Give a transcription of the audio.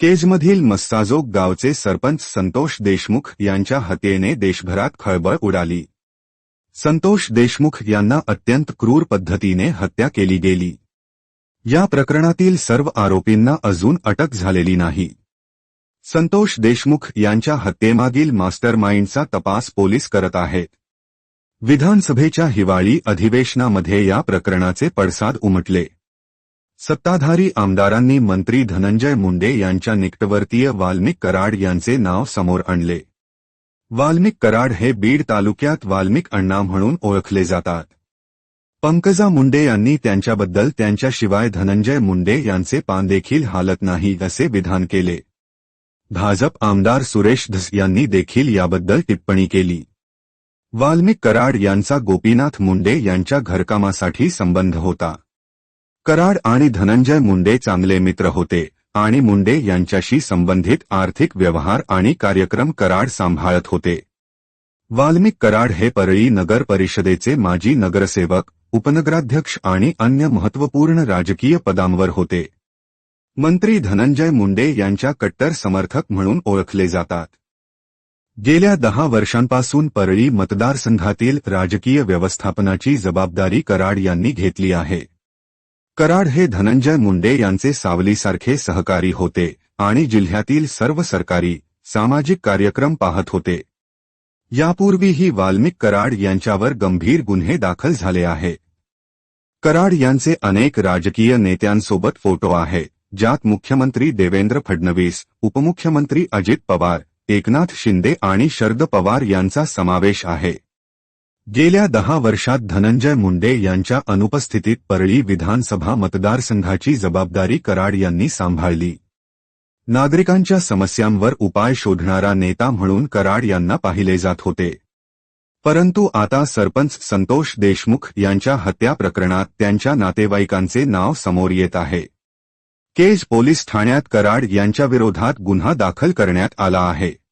केजमधील मस्ताजोग गावचे सरपंच संतोष देशमुख यांच्या हत्येने देशभरात खळबळ उडाली. संतोष देशमुख यांना अत्यंत क्रूर पद्धतीने हत्या केली गेली. या प्रकरणातील सर्व आरोपींना अजून अटक झालेली नाही. संतोष देशमुख यांच्या हत्येमागील मास्टरमाइंडचा तपास पोलीस करत आहेत. विधानसभेच्या हिवाळी अधिवेशनामध्ये या प्रकरणाचे पडसाद उमटले. सत्ताधारी आमदारांनी मंत्री धनंजय मुंडे यांच्या निकटवर्तीय वाल्मिक कराड यांचे नाव समोर आणले. वाल्मिक कराड हे बीड तालुक्यात वाल्मिक अण्णा म्हणून ओळखले जातात. पंकजा मुंडे यांनी त्यांच्याबद्दल त्यांच्याशिवाय धनंजय मुंडे यांचे पानदेखील हालत नाही असे विधान केले. भाजप आमदार सुरेश धस यांनी देखील याबद्दल टिप्पणी केली. वाल्मिक कराड यांचा गोपीनाथ मुंडे यांच्या घरकामासाठी संबंध होता. कराड आणि धनंजय मुंडे चांगले मित्र होते आणि मुंडे यांच्याशी संबंधित आर्थिक व्यवहार आणि कार्यक्रम कराड सांभाळत होते. वाल्मिक कराड हे परळी नगर परिषदेचे माजी नगरसेवक उपनगराध्यक्ष आणि अन्य महत्त्वपूर्ण राजकीय पदांवर होते. मंत्री धनंजय मुंडे यांच्या कट्टर समर्थक म्हणून ओळखले जातात. गेल्या दहा वर्षांपासून परळी मतदारसंघातील राजकीय व्यवस्थापनाची जबाबदारी कराड यांनी घेतली आहे. कराड हे धनंजय मुंडे यांचे सावलीसारखे सहकारी होते आणि जिल्ह्यातील सर्व सरकारी सामाजिक कार्यक्रम पाहत होते. यापूर्वीही वाल्मिक कराड यांच्यावर गंभीर गुन्हे दाखल झाले आहे. कराड यांचे अनेक राजकीय नेत्यांसोबत फोटो आहे ज्यात मुख्यमंत्री देवेंद्र फडणवीस उपमुख्यमंत्री अजित पवार एकनाथ शिंदे आणि शरद पवार यांचा समावेश आहे. गेल्या दहा वर्षात धनंजय मुंडे यांच्या अनुपस्थितीत परळी विधानसभा मतदारसंघाची जबाबदारी कराड यांनी सांभाळली. नागरिकांच्या समस्यांवर उपाय शोधणारा नेता म्हणून कराड यांना पाहिले जात होते. परंतु आता सरपंच संतोष देशमुख यांच्या हत्या प्रकरणात त्यांच्या नातेवाईकांचे नाव समोर येत आहे. केज पोलीस ठाण्यात कराड यांच्याविरोधात गुन्हा दाखल करण्यात आला आहे.